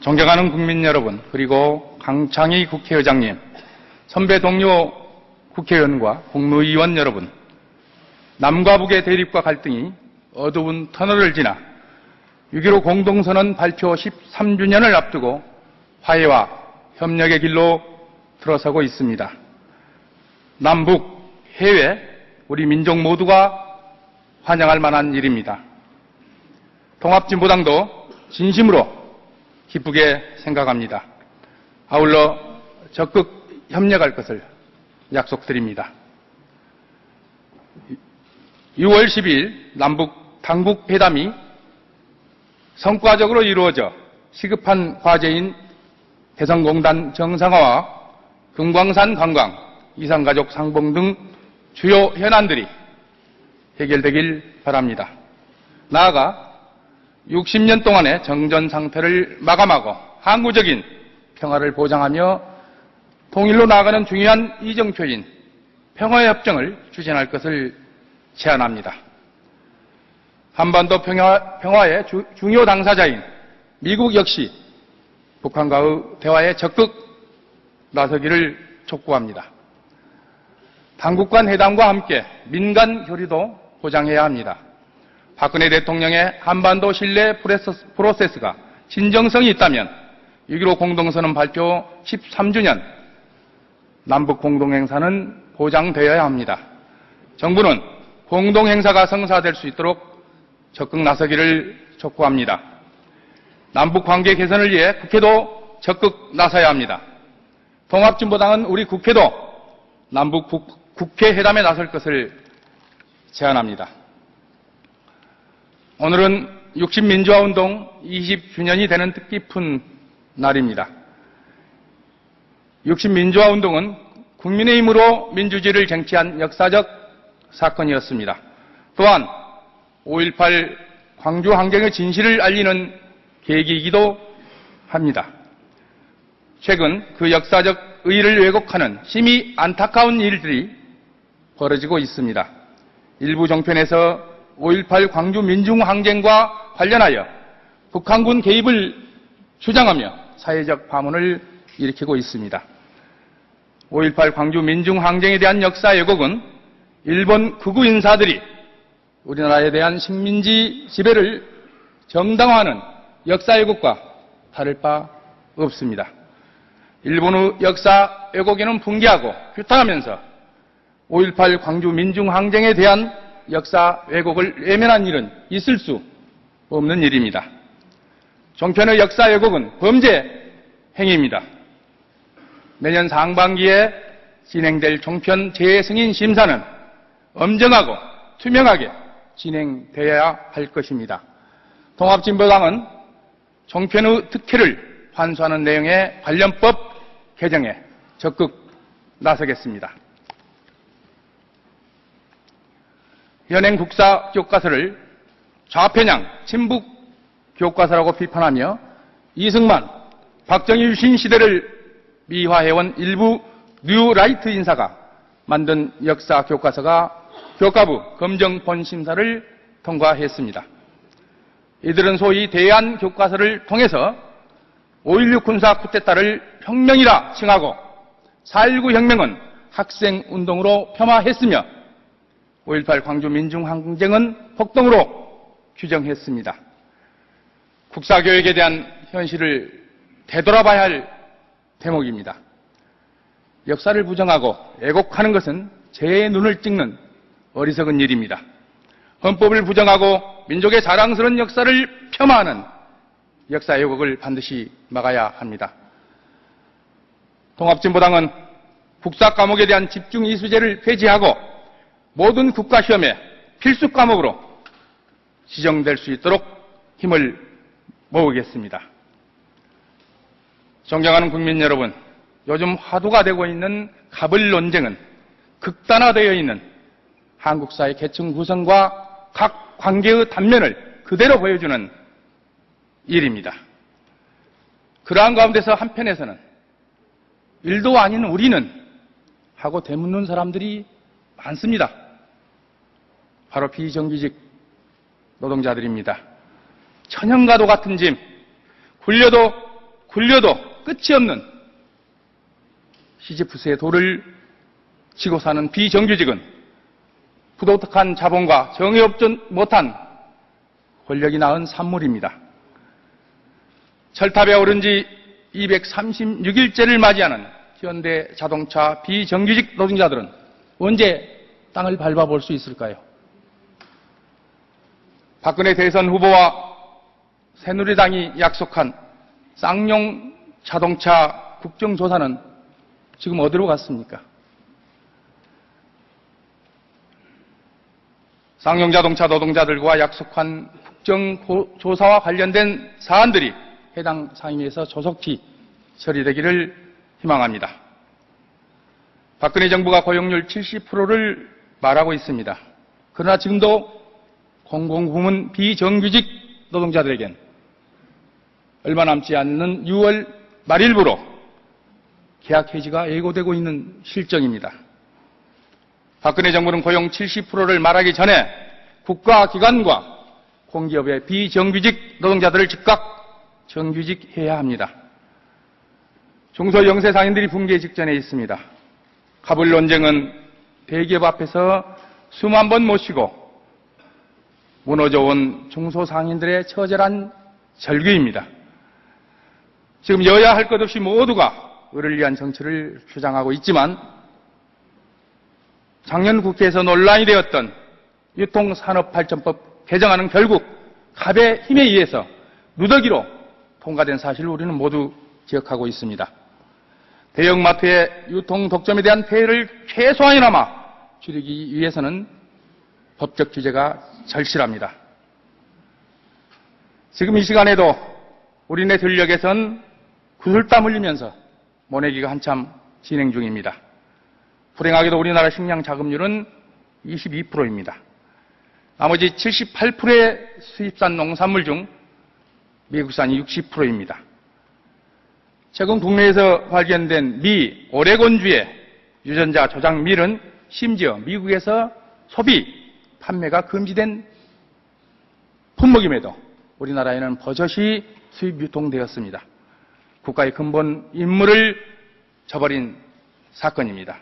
존경하는 국민 여러분, 그리고 강창희 국회의장님, 선배 동료 국회의원과 국무위원 여러분, 남과 북의 대립과 갈등이 어두운 터널을 지나 6.15 공동선언 발표 13주년을 앞두고 화해와 협력의 길로 들어서고 있습니다. 남북, 해외, 우리 민족 모두가 환영할 만한 일입니다. 통합진보당도 진심으로 기쁘게 생각합니다. 아울러 적극 협력할 것을 약속드립니다. 6월 10일 남북 당국 회담이 성과적으로 이루어져 시급한 과제인 개성공단 정상화와 금광산 관광, 이산가족 상봉 등 주요 현안들이 해결되길 바랍니다. 나아가 60년 동안의 정전 상태를 마감하고 항구적인 평화를 보장하며 통일로 나아가는 중요한 이정표인 평화협정을 추진할 것을 제안합니다. 한반도 평화, 평화의 주, 중요 당사자인 미국 역시 북한과의 대화에 적극 나서기를 촉구합니다. 당국 간 회담과 함께 민간 교류도 보장해야 합니다. 박근혜 대통령의 한반도 신뢰 프로세스가 진정성이 있다면 6.15 공동선언 발표 13주년 남북 공동행사는 보장되어야 합니다. 정부는 공동행사가 성사될 수 있도록 적극 나서기를 촉구합니다. 남북 관계 개선을 위해 국회도 적극 나서야 합니다. 통합진보당은 우리 국회도 남북 국회 회담에 나설 것을 제안합니다. 오늘은 60민주화운동 20주년이 되는 뜻깊은 날입니다. 60민주화운동은 국민의힘으로 민주주의를 쟁취한 역사적 사건이었습니다. 또한 5.18 광주 항쟁의 진실을 알리는 계기이기도 합니다. 최근 그 역사적 의의를 왜곡하는 심히 안타까운 일들이 벌어지고 있습니다. 일부 종편에서 5.18 광주 민중항쟁과 관련하여 북한군 개입을 주장하며 사회적 파문을 일으키고 있습니다. 5.18 광주 민중항쟁에 대한 역사 왜곡은 일본 극우 인사들이 우리나라에 대한 식민지 지배를 정당화하는 역사 왜곡과 다를 바 없습니다. 일본의 역사 왜곡에는 붕괴하고 규탄하면서 5.18 광주 민중항쟁에 대한 역사 왜곡을 외면한 일은 있을 수 없는 일입니다. 종편의 역사 왜곡은 범죄 행위입니다. 내년 상반기에 진행될 종편 재승인 심사는 엄정하고 투명하게 진행되어야 할 것입니다. 통합진보당은 종편의 특혜를 환수하는 내용의 관련법 개정에 적극 나서겠습니다. 현행 국사 교과서를 좌편향 친북 교과서라고 비판하며 이승만, 박정희 유신 시대를 미화해온 일부 뉴라이트 인사가 만든 역사 교과서가 교과부 검정본 심사를 통과했습니다. 이들은 소위 대한 교과서를 통해서 5.16 군사 쿠데타를 혁명이라 칭하고 4.19 혁명은 학생 운동으로 폄하했으며 5.18 광주 민중항쟁은 폭동으로 규정했습니다. 국사교육에 대한 현실을 되돌아봐야 할 대목입니다. 역사를 부정하고 애곡하는 것은 제 눈을 찍는 어리석은 일입니다. 헌법을 부정하고 민족의 자랑스러운 역사를 폄하하는 역사 왜곡을 반드시 막아야 합니다. 통합진보당은 국사 과목에 대한 집중 이수제를 폐지하고 모든 국가 시험에 필수 과목으로 지정될 수 있도록 힘을 모으겠습니다. 존경하는 국민 여러분, 요즘 화두가 되고 있는 갑을 논쟁은 극단화되어 있는 한국 사회 계층 구성과 각 관계의 단면을 그대로 보여주는 일입니다. 그러한 가운데서 한편에서는 일도 아닌 우리는 하고 되묻는 사람들이 많습니다. 바로 비정규직 노동자들입니다. 천연가도 같은 짐, 굴려도 굴려도 끝이 없는 시지프스의 돌을 지고 사는 비정규직은 부도덕한 자본과 정의 없지 못한 권력이 낳은 산물입니다. 철탑에 오른 지 236일째를 맞이하는 현대 자동차 비정규직 노동자들은 언제 땅을 밟아볼 수 있을까요? 박근혜 대선 후보와 새누리당이 약속한 쌍용 자동차 국정조사는 지금 어디로 갔습니까? 쌍용 자동차 노동자들과 약속한 국정조사와 관련된 사안들이 해당 상임위에서 조속히 처리되기를 희망합니다. 박근혜 정부가 고용률 70%를 말하고 있습니다. 그러나 지금도 공공부문 비정규직 노동자들에겐 얼마 남지 않는 6월 말일부로 계약 해지가 예고되고 있는 실정입니다. 박근혜 정부는 고용 70%를 말하기 전에 국가기관과 공기업의 비정규직 노동자들을 즉각 정규직해야 합니다. 중소영세 상인들이 붕괴 직전에 있습니다. 갑을 논쟁은 대기업 앞에서 수만 번 모시고 무너져 온 중소상인들의 처절한 절규입니다. 지금 여야 할 것 없이 모두가 을을 위한 정치를 주장하고 있지만 작년 국회에서 논란이 되었던 유통산업발전법 개정안은 결국 갑의 힘에 의해서 누더기로 통과된 사실을 우리는 모두 기억하고 있습니다. 대형마트의 유통 독점에 대한 폐해를 최소한이나마 줄이기 위해서는 법적 규제가 절실합니다. 지금 이 시간에도 우리네 전력에선 구슬땀 흘리면서 모내기가 한참 진행 중입니다. 불행하게도 우리나라 식량 자급률은 22%입니다. 나머지 78%의 수입산 농산물 중 미국산이 60%입니다. 최근 국내에서 발견된 미 오레곤주의 유전자 조작 밀은 심지어 미국에서 소비, 판매가 금지된 품목임에도 우리나라에는 버젓이 수입 유통되었습니다. 국가의 근본 임무를 저버린 사건입니다.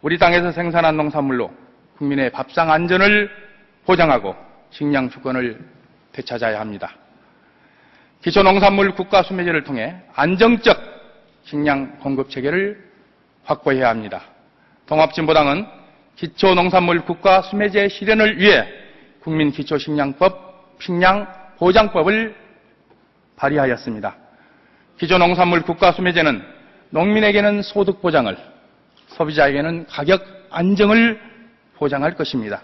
우리 땅에서 생산한 농산물로 국민의 밥상 안전을 보장하고 식량 주권을 되찾아야 합니다. 기초농산물 국가 수매제를 통해 안정적 식량 공급 체계를 확보해야 합니다. 통합진보당은 기초농산물 국가 수매제 실현을 위해 국민기초식량법, 식량보장법을 발의하였습니다. 기초농산물 국가 수매제는 농민에게는 소득 보장을, 소비자에게는 가격 안정을 보장할 것입니다.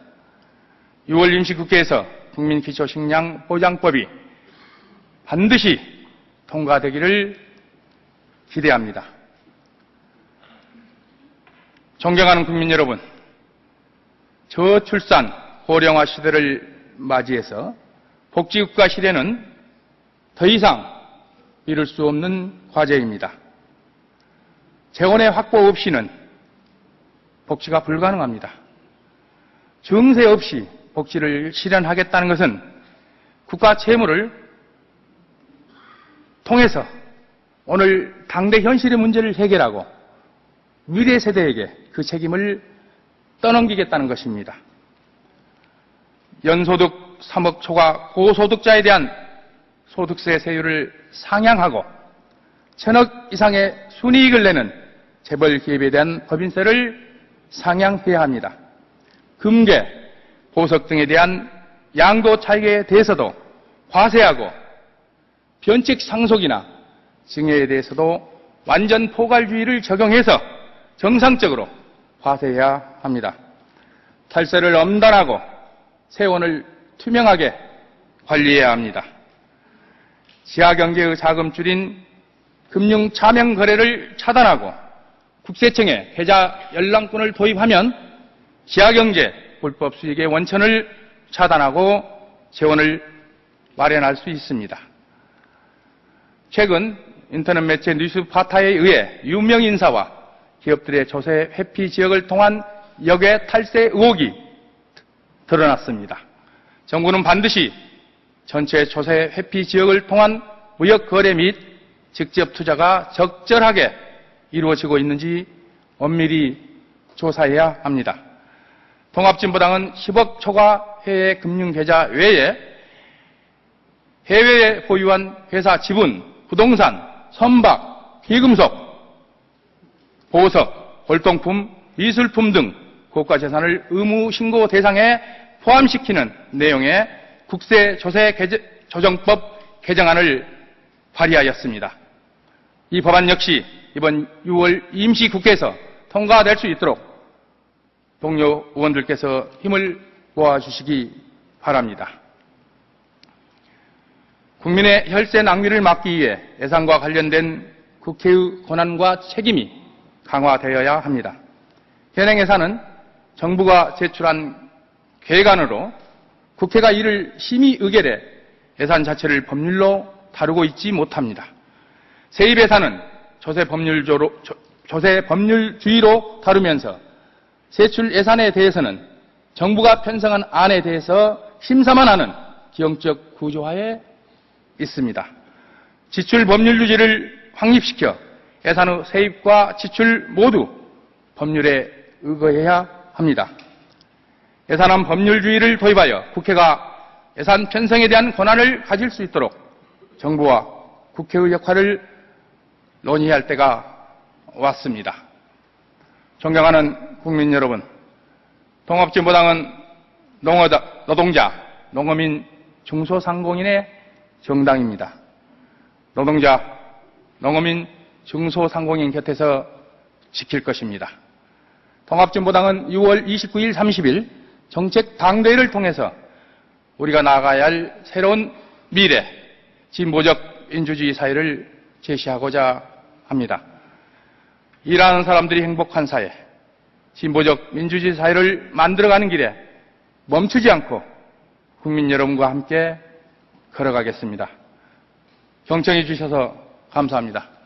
6월 임시국회에서 국민기초식량보장법이 반드시 통과되기를 기대합니다. 존경하는 국민 여러분, 저출산, 고령화 시대를 맞이해서 복지국가 시대는 더 이상 이룰 수 없는 과제입니다. 재원의 확보 없이는 복지가 불가능합니다. 증세 없이 복지를 실현하겠다는 것은 국가 채무를 통해서 오늘 당대 현실의 문제를 해결하고 미래 세대에게 그 책임을 떠넘기겠다는 것입니다. 연소득 3억 초과 고소득자에 대한 소득세 세율을 상향하고 천억 이상의 순이익을 내는 재벌 기업에 대한 법인세를 상향해야 합니다. 금계, 보석 등에 대한 양도 차익에 대해서도 과세하고 변칙 상속이나 증여에 대해서도 완전 포괄주의를 적용해서 정상적으로 과세해야 합니다. 탈세를 엄단하고 세원을 투명하게 관리해야 합니다. 지하경제의 자금 줄인 금융 차명 거래를 차단하고 국세청에 계좌 연락권을 도입하면 지하경제 불법 수익의 원천을 차단하고 재원을 마련할 수 있습니다. 최근 인터넷 매체 뉴스파타에 의해 유명 인사와 기업들의 조세 회피 지역을 통한 역외 탈세 의혹이 드러났습니다. 정부는 반드시 전체 조세 회피 지역을 통한 무역 거래 및 직접 투자가 적절하게 이루어지고 있는지 엄밀히 조사해야 합니다. 통합진보당은 10억 초과 해외 금융계좌 외에 해외에 보유한 회사 지분, 부동산, 선박, 비금속, 보석, 골동품, 미술품 등 고가 재산을 의무 신고 대상에 포함시키는 내용의 국세조세조정법 개정안을 발의하였습니다. 이 법안 역시 이번 6월 임시국회에서 통과될 수 있도록 동료 의원들께서 힘을 모아주시기 바랍니다. 국민의 혈세 낭비를 막기 위해 예산과 관련된 국회의 권한과 책임이 강화되어야 합니다. 현행 예산은 정부가 제출한 계획안으로 국회가 이를 심의 의결해 예산 자체를 법률로 다루고 있지 못합니다. 세입 예산은 조세 법률조로, 조세 법률주의로 다루면서 세출 예산에 대해서는 정부가 편성한 안에 대해서 심사만 하는 기형적 구조화에 있습니다. 지출 법률 유지를 확립시켜 예산의 세입과 지출 모두 법률에 의거해야 합니다. 예산안 법률주의를 도입하여 국회가 예산 편성에 대한 권한을 가질 수 있도록 정부와 국회의 역할을 논의해야 할 때가 왔습니다. 존경하는 국민 여러분, 통합진보당은 노동자, 농어민, 중소상공인의 정당입니다. 노동자, 농어민, 중소상공인 곁에서 지킬 것입니다. 통합진보당은 6월 29일, 30일 정책 당대회를 통해서 우리가 나아가야 할 새로운 미래, 진보적 민주주의 사회를 제시하고자 합니다. 일하는 사람들이 행복한 사회, 진보적 민주주의 사회를 만들어가는 길에 멈추지 않고 국민 여러분과 함께 걸어가겠습니다. 경청해 주셔서 감사합니다.